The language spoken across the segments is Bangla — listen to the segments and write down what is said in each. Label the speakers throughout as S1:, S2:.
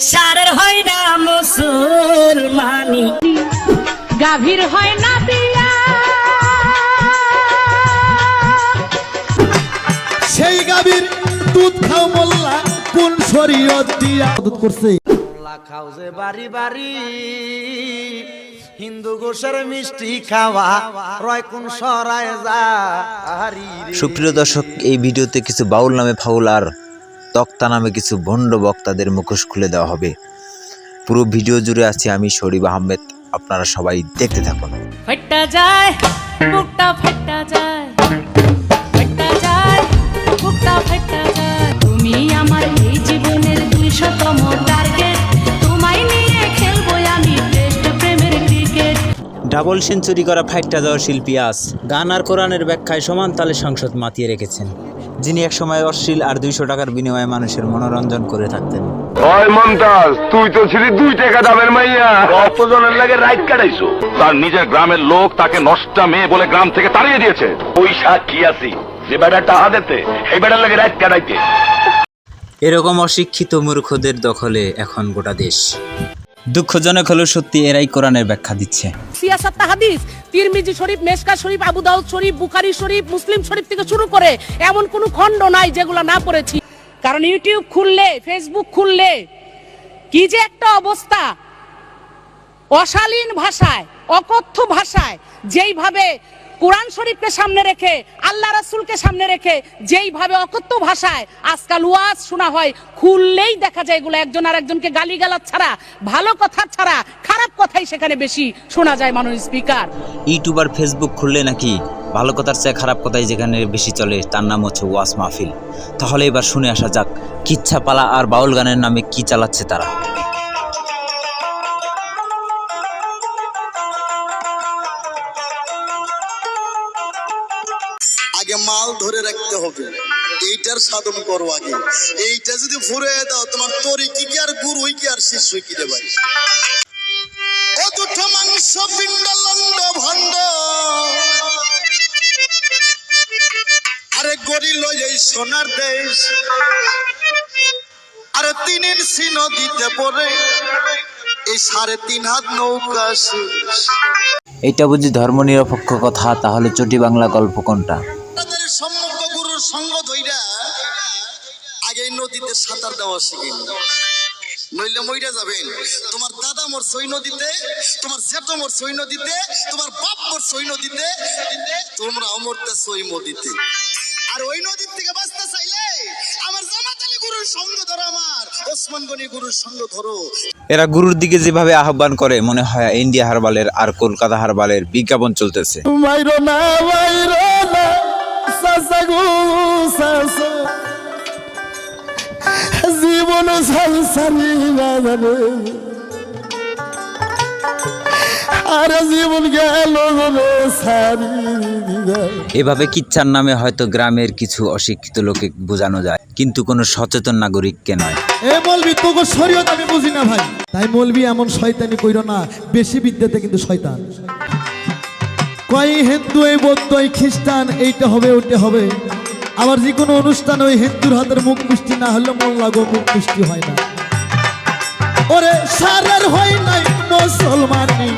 S1: সারের হয় না মুসলমানি।
S2: গাভীর হয় না বিয়া।
S3: সেই গাভীর দুধ খাও মোল্লা কোন শরীয়ত দিয়া? দুধ করছে।
S4: মোল্লা খাও যে বাড়ি বাড়ি হিন্দু গোসের মিষ্টি খাওয়া রয় কোন সরায় যা
S5: সুপ্রিয় দর্শক এই ভিডিওতে কিছু বাউল নামে ফাউল আর তক্তা নামে কিছু ভণ্ড বক্তাদের মুখোশ খুলে দেওয়া হবে। পুরো ভিডিও জুড়ে আছি আমি শরীফ আহমেদ। আপনারা সবাই দেখতে থাকুন।
S2: ফেটটা যায় বুকটা ফেটটা যায়। ফেটটা যায় বুকটা ফেটটা যায়। তুমি আমার এই জীবনের দুইশতম টার্গেট তোমায় নিয়ে খেলব আমি টেস্ট প্রেমের ক্রিকেট
S6: ডাবল সেঞ্চুরি করা ফাইটটা যাওয়ার শিল্পী আস গান আর কোরআনের ব্যাখ্যায় সমান তালে সংসদ মাতিয়ে রেখেছেন। যিনি একসময় অশ্লীল আর দুইশো টাকার বিনিময়ে মানুষের মনোরঞ্জন করে থাকতেন।
S7: ওই মমতাজ তুই তো ছিলি দুই টাকা দামের মাইয়া। কতজনের লাগে রাইট কাটাইছো। তার নিজের গ্রামের লোক তাকে নষ্টা মেয়ে বলে গ্রাম থেকে তাড়িয়ে দিয়েছে। ওই সাক্ষী আছি? যে বেটা টাহা দিতে এই বেটার লাগে রাইট কাটাইতে।
S6: এরকম অশিক্ষিত মূর্খদের দখলে এখন গোটা দেশ। দুঃখজনক হলেও সত্যি এরাই কোরআনের ব্যাখ্যা দিচ্ছে।
S8: সিয়াসাত্তা হাদিস তিরমিজি শরীফ, মেশকা শরীফ আবু দাউদ শরীফ, বুখারি শরীফ, মুসলিম শরীফ থেকে শুরু করে এমন কোনো খণ্ড নাই যেগুলো না পড়েছি। কারণ ইউটিউব খুললে, ফেসবুক খুললে, কি যে একটা অবস্থা। অশালীন ভাষায়, অকথ্য ভাষায়, যেইভাবে কোরআন শরীফকে সামনে রেখে, আল্লাহ রাসূলকে সামনে রেখে, যেইভাবে অকথ্য ভাষায় আজকাল ওয়াজ শোনা হয়, খুললেই দেখা যায় এগুলো একজন আর একজনকে গালিগালাজ ছাড়া, ভালো কথা ছাড়া, খারাপ কথাই সেখানে বেশি শোনা যায় মানুষ স্পিকার।
S6: ইউটিউব আর ফেসবুক খুললে নাকি ভালো কথার চেয়ে খারাপ কথাই যেখানে বেশি চলে, তার নাম হচ্ছে ওয়াস মাহফিল। তাহলে এবার শুনে আসা যাক কিচ্ছা পালা আর বাউল গানের নামে কি চালাচ্ছে তারা?
S9: এইটার সাধন করো আগে। এইটা যদি ফুরে দাও, তোমার তরি কি আর গুরুই কি আর শিশুই কি রে ভাই? ও মাংস পিণ্ড ভণ্ড। আরে গরিল এই সোনার দেশ। আরে তিন ইঞ্চি নদীতে পড়ে, এই সাড়ে তিন হাত নৌকা শেষ।
S5: এটা বুঝি ধর্মনিরপেক্ষ কথা, তাহলে চটি বাংলা গল্প কোনটা?
S9: নদীতে সাঁতার দেওয়া শিখেন। নইলে মইরা যাবেন। তোমার দাদা মোর সই নদীতে তোমার জেঠো মোর সই নদীতে তোমার বাপ মোর সই নদীতে তোমরা অমরতে সই নদীতে আর ওই নদীর থেকে বাঁচতে চাইলে আমার জামাত আলী গুরুর সঙ্গ ধরো আমার ওসমান গনি গুরুর সঙ্গ ধরো।
S6: এরা গুরুর দিকে যেভাবে আহ্বান করে মনে হয় ইন্ডিয়া হারবালের আর কলকাতা হারবালের বিজ্ঞাপন চলতেছে।
S3: মাইরো না মাইরো না সাসা গো সাসা। জীবন সংসারী না জানে। আর জীবন গেল
S6: এভাবে কিচ্ছার নামে হয়তো গ্রামের কিছু অশিক্ষিত লোকে বোঝানো যায় কিন্তু কোনো সচেতন নাগরিককে নয়।
S3: এ বলবি তোকে শরীয়ত আমি বুঝি না ভাই। তাই বলবি এমন শয়তানি কইরো না বেশি বিদ্যাতে কিন্তু শয়তান। কয় হিন্দু এই বৌদ্ধ এই খ্রিস্টান এইটা হবে ওইটা হবে। আবার যে কোনো অনুষ্ঠান ওই হিন্দুর হাতের মুখ মিষ্টি না হলে মন লাগো মুখ মিষ্টি হয় না। ওরে সারের হয় নাই মুসলমানি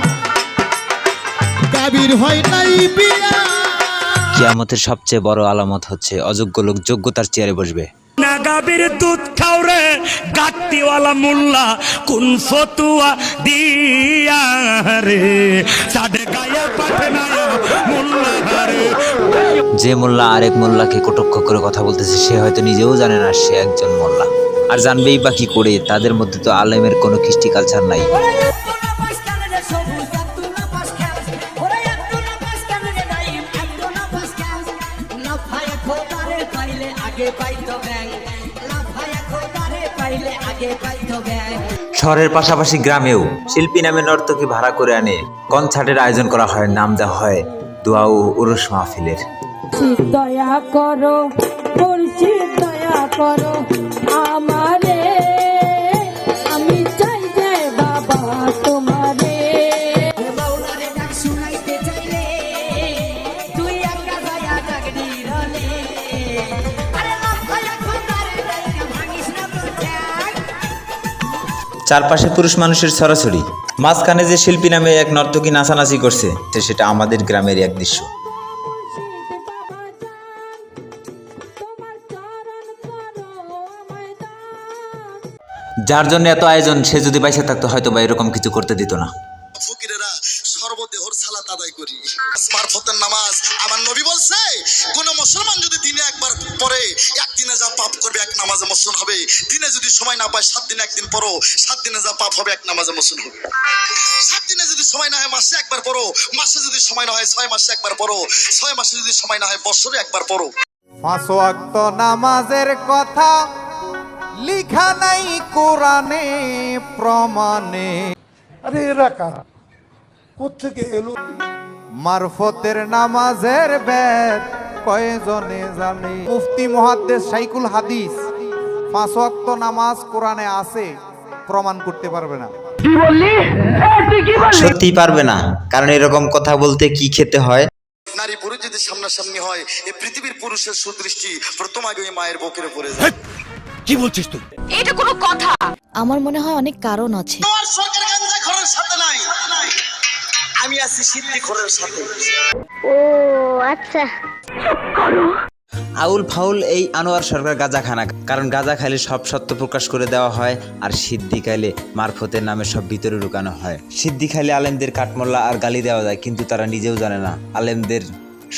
S3: কাবির হয় নাই বিয়া।
S5: কিয়ামতের সবচেয়ে বড় আলামত হচ্ছে অযোগ্য লোক যোগ্যতার চেয়ারে বসবে।
S1: নাগাবির দুধ খাও রে গাত্তিওয়ালা মোল্লা কোন ফতুয়া দিয়া রে। সাডে গায়ে পাঠে না
S5: যে মোল্লা আরেক মোল্লাকে কটক্ষ করে কথা বলতেছে, সে হয়তো নিজেও জানে না সে একজন মোল্লা। আর জানবেই বা কি করে, তাদের মধ্যে তো আলেমের কোনো কৃষ্টি কালচার নাই। শহরের পাশাপাশি গ্রামেও শিল্পী নামে নর্তকী ভাড়া করে আনে। কনসার্টের আয়োজন করা হয়, নাম দেওয়া হয় দোয়া ও উরস মাহফিলের।
S2: দয়া করো মুর্শিদ দয়া করো আমারে। আমি চাই যে বাবা তোমারে।
S6: চারপাশে পুরুষ মানুষের ছড়াছড়ি। মাঝখানে যে শিল্পী নামে এক নর্তকী নাচানাচি করছে সেটা আমাদের গ্রামের এক দৃশ্য। যার জন্য এত আয়োজন সে যদি পয়সা থাকতো হয়তো বা এরকম কিছু করতে দিত না।
S9: ফকিরেরা সর্বদেহর সালাত আদায় করি। মারফতের নামাজ আমার নবী বলছে কোন মুসলমান যদি দিনে একবার পরে একদিনে যা পাপ করবে এক নামাজে মোচন হবে। দিনে যদি সময় না পায় সাত দিনে একদিন পড়ো সাত দিনে যা পাপ হবে এক নামাজে মোচন হবে। সাত দিনে যদি সময় না হয় মাসে একবার পড়ো মাসে যদি সময় না হয় ছয় মাসে একবার পড়ো ছয় মাসে যদি সময় না হয় বছরে একবার পড়ো।
S10: পাঁচ ওয়াক্ত নামাজের কথা লিখা নাই কোরআনে প্রমাণে।
S11: আরে এরা কারা? কোথেকে এলো?
S10: মারফতের নামাজের বেদ কয়জনে জানে? মুফতি মহাদ্দেশ সাইকুল হাদিস পাঁচ ওয়াক্ত নামাজ কোরআনে আছে প্রমাণ করতে পারবে না।
S6: সত্যিই পারবে না কারণ এরকম কথা বলতে কি খেতে হয়?
S9: নারী পুরুষ যদি সামনাসামনি হয় এই পৃথিবীর পুরুষের সুদৃষ্টি প্রথম আগে ওই মায়ের বকের পড়ে যায়।
S2: আমার মনে হয় অনেক কারণ আছে।
S9: তোমার শখের গাঞ্জা ঘরের সাথে নাই। আমি আছি সিদ্ধি ঘরের সাথে। ও আচ্ছা।
S5: আউল ফাউল এই আনোয়ার সরকার গাঁজা খানা কারণ গাঁজা খাইলে সব সত্য প্রকাশ করে দেওয়া হয় আর সিদ্ধি খাইলে মারফতের নামে সব ভিতরে ঢুকানো হয়। সিদ্ধি খাইলে আলেমদের কাঠমোল্লা আর গালি দেওয়া যায় কিন্তু তারা নিজেও জানে না আলেমদের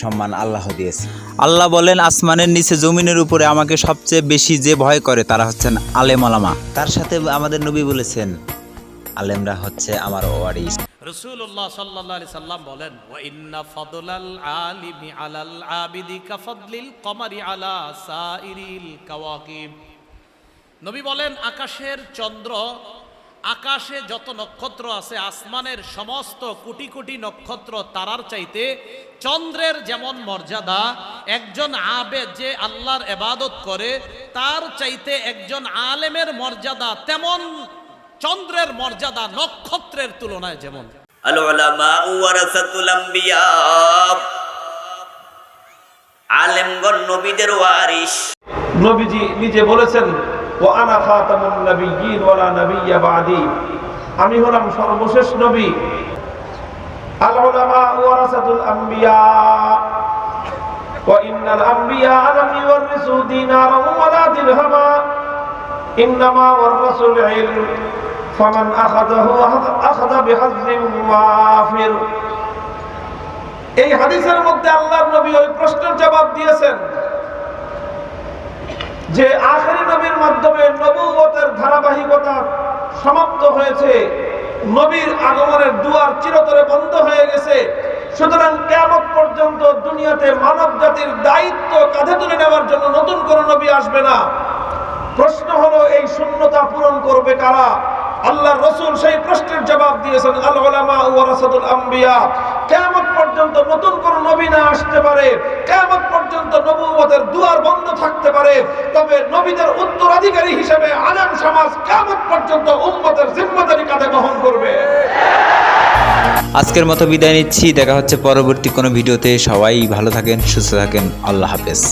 S5: সম্মান আল্লাহ দিয়েছে।
S6: আল্লাহ বলেন আসমানের নিচে জমিনের উপরে আমাকে সবচেয়ে বেশি যে ভয় করে তারা হচ্ছেন আলেম আলামা
S5: তার সাথে আমাদের নবী বলেছেন আলেমরা হচ্ছে আমার ওয়ারিস।
S1: রসুল্লাহ সাল্লাহ সাল্লাম বলেন ওয়া ইন্না ফদলাল আলিমি আলাল আবিদি কাফদলিল কমারি আলা সাইরিল কাওয়াকিব। নবী বলেন আকাশের চন্দ্র আকাশে যত নক্ষত্র আছে আসমানের সমস্ত কোটি কোটি নক্ষত্র তারার চাইতে চন্দ্রের যেমন মর্যাদা একজন আবেদ যে আল্লাহর এবাদত করে তার চাইতে একজন আলেমের মর্যাদা তেমন চন্দ্রের মর্যাদা নক্ষত্রের তুলনায় যেমন।
S12: আলেমগণ নবীদের ওয়ারিস
S11: নবীজি নিজে বলেছেন ও খাতামুন নবিয়্যিন ওয়ালা নবিয়্যা বাদি। আমি হলাম সর্বশেষ নবী। আল উলামা ওয়ারাসাতুল আম্বিয়া। ওয়া ইন্নাল আম্বিয়া লাম ইউরিসু দিনারাম ওয়ালা দিরহামা ইন্নামা ওয়ারাসুল ইলম। ফামান আখাযাহু আখাযা বিহাজ্জিন ওয়াফির এই হাদিসের মধ্যে আল্লাহর নবী ধারাবাহিকতা সমাপ্ত হয়েছে। নবীর আগমনের দুয়ার চিরতরে বন্ধ হয়ে গেছে। সুতরাং কেমন পর্যন্ত দুনিয়াতে মানব জাতির দায়িত্ব কাঁধে তুলে নেওয়ার জন্য নতুন কোন নবী আসবে না। প্রশ্ন হলো, এই শূন্যতা পূরণ করবে কারা? আল্লাহ রসুল সেই প্রশ্নের জবাব দিয়েছেন আল ওলামা ওয়ারাসাতুল আম্বিয়া। পর্যন্ত নতুন কোন নবী না আসতে পারে কেমন পর্যন্ত নবুয়তের দুয়ার বন্ধ থাকতে পারে, তবে নবীদের উত্তরাধিকারী হিসেবে আলেম সমাজ কেমন পর্যন্ত উম্মতের জিম্মাদারি কাঁধে বহন করবে।
S6: আজকের মতো বিদায় নিচ্ছি, দেখা হচ্ছে পরবর্তী কোনো ভিডিওতে, সবাই ভালো থাকেন, সুস্থ থাকেন, আল্লাহ হাফেজ।